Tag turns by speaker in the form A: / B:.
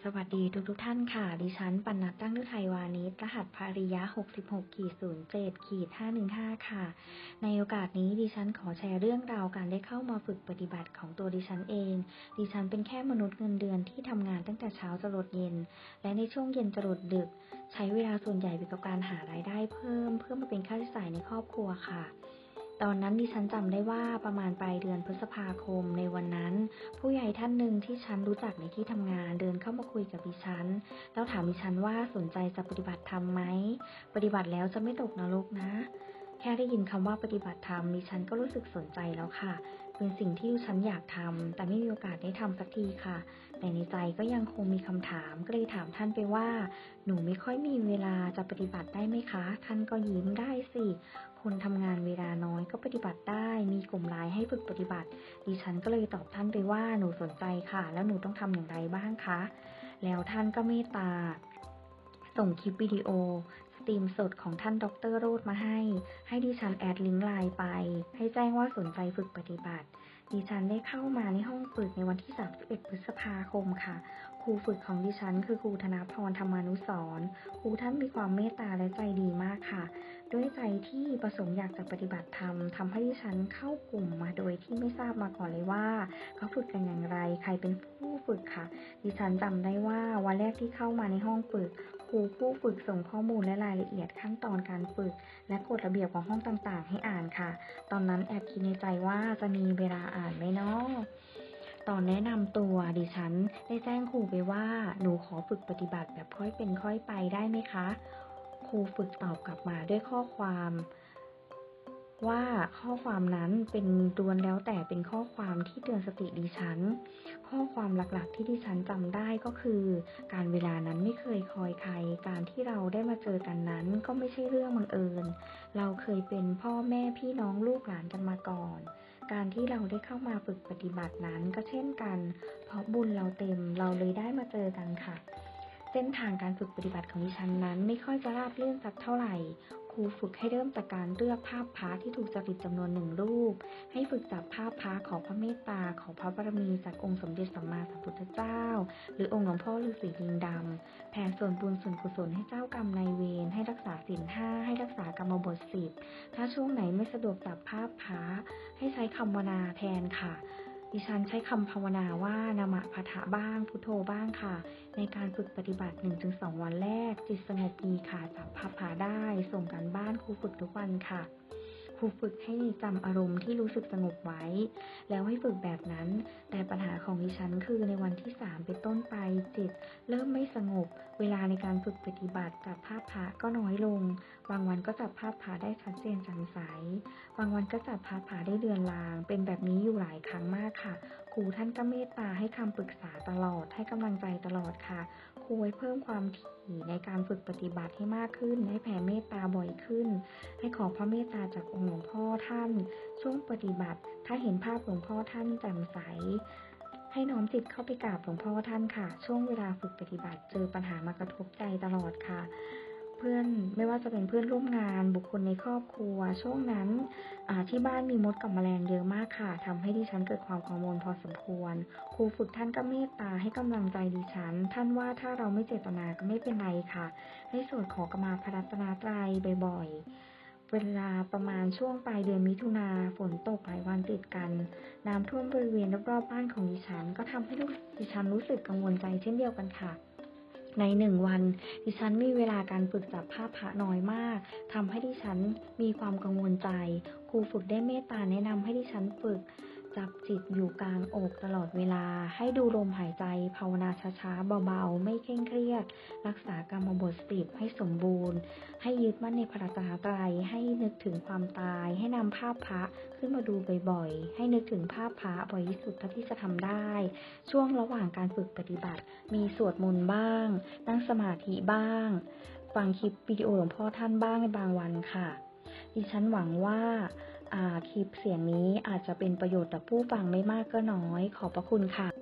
A: สวัสดีทุกทุกท่านค่ะ ดิฉันปัณณัทตั้งฤทัยวานิชรหัสภาริยะ 66ขีด07ขีด515 ค่ะ ในโอกาสนี้ดิฉันขอแชร์เรื่องราวการได้เข้ามาฝึกปฏิบัติของตัวดิฉันเอง ดิฉันเป็นแค่มนุษย์เงินเดือนที่ทำงานตั้งแต่เช้าจรดเย็น และในช่วงเย็นจรดดึก ใช้เวลาส่วนใหญ่ไปกับการหารายได้เพิ่ม เพื่อมาเป็นค่าใช้จ่ายในครอบครัวค่ะ ตอนนั้นดิฉันจำได้ว่าประมาณปลายเดือนพฤษภาคมในวันนั้น ผู้ใหญ่ท่านหนึ่งที่ฉันรู้จักในที่ทำงานเดินเข้ามาคุยกับดิฉัน แล้วถามดิฉันว่าสนใจจะปฏิบัติธรรมไหม ปฏิบัติแล้วจะไม่ตกนรกนะ แค่ได้ยินคำว่าปฏิบัติธรรมดิฉันก็รู้สึกสนใจแล้วค่ะ เป็นสิ่งที่ฉันอยากทำแต่ไม่มีโอกาสได้ทำสักทีค่ะ แต่ในใจก็ยังคงมีคำถามก็เลยถามท่านไปว่า หนูไม่ค่อยมีเวลาจะปฏิบัติได้ไหมคะ ท่านก็ยิ้มได้สิคนทำงานเวลาน้อยก็ปฏิบัติได้ มีกลุ่มไลน์ให้ฝึกปฏิบัติ ดิฉันก็เลยตอบท่านไปว่าหนูสนใจค่ะ แล้วหนูต้องทำอย่างไรบ้างคะ แล้วท่านก็เมตตาส่งคลิปวิดีโอ สตรีมสดของท่านดรโรดมาให้ ให้ดิฉันแอดลิงก์ไลน์ไป ให้แจ้งว่าสนใจฝึกปฏิบัติ ดิฉันได้เข้ามาในห้องฝึกในวันที่ 31 พฤษภาคมค่ะ ครูฝึกของดิฉันคือครูธนาพรธรรมานุสรณ์ครูท่านมีความเมตตาและใจดีมากค่ะ ด้วยใจที่ประสงค์อยากจะปฏิบัติธรรมทำให้ดิฉันเข้ากลุ่มมาโดยที่ไม่ทราบมาก่อนเลยว่าเขาฝึกกันอย่างไร ใครเป็นผู้ฝึกค่ะ ดิฉันจำได้ว่าวันแรกที่เข้ามาในห้องฝึก รูผู้ฝึกส่งข้อมูลและรายละเอียดขั้นตอนการฝึก และกฎระเบียบของห้องต่างๆ ให้อ่านค่ะ ตอนนั้นแอบคิดในใจว่าจะมีเวลาอ่านไหมเนาะตอนแนะนำตัวดิฉันได้แจ้งครูไปว่าหนูขอฝึกปฏิบัติแบบค่อยเป็นค่อยไปได้ไหมคะ ครูฝึกตอบกลับมาด้วยข้อความ ว่าข้อความนั้นเป็นดวนแล้วแต่เป็นข้อความที่เตือนสติดิฉัน ข้อความหลักๆที่ดิฉันจำได้ก็คือ การเวลานั้นไม่เคยคอยใคร การที่เราได้มาเจอกันนั้นก็ไม่ใช่เรื่องบังเอิญ เราเคยเป็นพ่อแม่พี่น้องลูกหลานกันมาก่อน การที่เราได้เข้ามาฝึกปฏิบัตินั้นก็เช่นกัน เพราะบุญเราเต็มเราเลยได้มาเจอกันค่ะเส้นทางการฝึกปฏิบัติของดิฉันนั้นไม่ค่อยจะราบเรื่อนสักเท่าไหร่ ครูฝึกให้เริ่มจากการเลือกภาพพระที่ถูกจริตจำนวนหนึ่งรูป ให้ฝึกจับภาพพระของพระเมตตาของพระบารมีจากองค์สมเด็จสัมมาสัมพุทธเจ้า หรือองค์หลวงพ่อฤาษีลิงดำแผ่ส่วนบุญส่วนกุศลให้เจ้ากรรมนายเวรให้รักษาศีลห้าให้รักษากรรมบทสิบถ้าช่วงไหนไม่สะดวกจับภาพพระให้ใช้คำวนาแทนค่ะ ดิฉันใช้คำภาวนาว่านามะพะทะบ้างพุทโธบ้างค่ะ ในการฝึกปฏิบัติ 1-2 วันแรก จิตสงบดีค่ะจับภาพผาได้ ส่งการบ้านครูฝึกทุกวันค่ะ รูฝึกให้จำอารมณ์ที่รู้สึกสงบไว้ แล้วให้ฝึกแบบนั้น แต่ปัญหาของดิฉันคือในวันที่ 3 เป็นต้นไปจิต เริ่มไม่สงบ เวลาในการฝึกปฏิบัติจับภาพพระก็น้อยลง บางวันก็จับภาพพระได้ชัดเจนแจ่มใสบางวันก็จับภาพผาได้เดือนลาง เป็นแบบนี้อยู่หลายครั้งมากค่ะ ครูท่านก็เมตตาให้คำปรึกษาตลอดให้กำลังใจตลอดค่ะ ครูไว้เพิ่มความถี่ในการฝึกปฏิบัติให้มากขึ้น ให้แผ่เมตตาบ่อยขึ้น ให้ขอพระเมตตาจากองค์หลวงพ่อท่าน ช่วงปฏิบัติ ถ้าเห็นภาพหลวงพ่อท่านแจ่มใสให้น้อมจิตเข้าไปกราบหลวงพ่อท่านค่ะ ช่วงเวลาฝึกปฏิบัติเจอปัญหามากระทบใจตลอดค่ะ พื่อนไม่ว่าจะเป็นเพื่อนร่วมงาน บุคคลในครอบครัว ช่วงนั้นที่บ้านมีมดกับแมลงเยอะมากค่ะทำให้ดิฉันเกิดความกังวลพอสมควร ครูฝึกท่านก็เมตตาให้กำลังใจดิฉัน ท่านว่าถ้าเราไม่เจตนาก็ไม่เป็นไรค่ะ ให้สวดขอกมาพระรัตนตรัยบ่อยๆเวลาประมาณช่วงปลายเดือนมิถุนาฝนตกหลายวันติดกัน น้ำท่วมบริเวณรอบๆบ้านของดิฉัน ก็ทำให้ดิฉันรู้สึกกังวลใจเช่นเดียวกันค่ะ ในหนึ่งวัน ดิฉันมีเวลาการฝึกจับภาพพระน้อยมากทำให้ดิฉันมีความกังวลใจ ครูฝึกได้เมตตาแนะนำให้ดิฉันฝึก จับจิตอยู่กลางอกตลอดเวลา ให้ดูลมหายใจ ภาวนาช้าๆ เบาๆ ไม่เคร่งเครียด รักษากรรมบทสิบให้สมบูรณ์ ให้ยึดมั่นในพระรัตนตรัยให้นึกถึงความตาย ให้นำภาพพระขึ้นมาดูบ่อยๆ ให้นึกถึงภาพพระบ่อยที่สุดเท่าที่จะทำได้ ช่วงระหว่างการฝึกปฏิบัติ มีสวดมนต์บ้าง นั่งสมาธิบ้าง ฟังคลิปวิดีโอหลวงพ่อท่านบ้างในบางวันค่ะ ดิฉันหวังว่า คลิปเสียงนี้อาจจะเป็นประโยชน์ต่อผู้ฟังไม่มากก็น้อย ขอบพระคุณค่ะ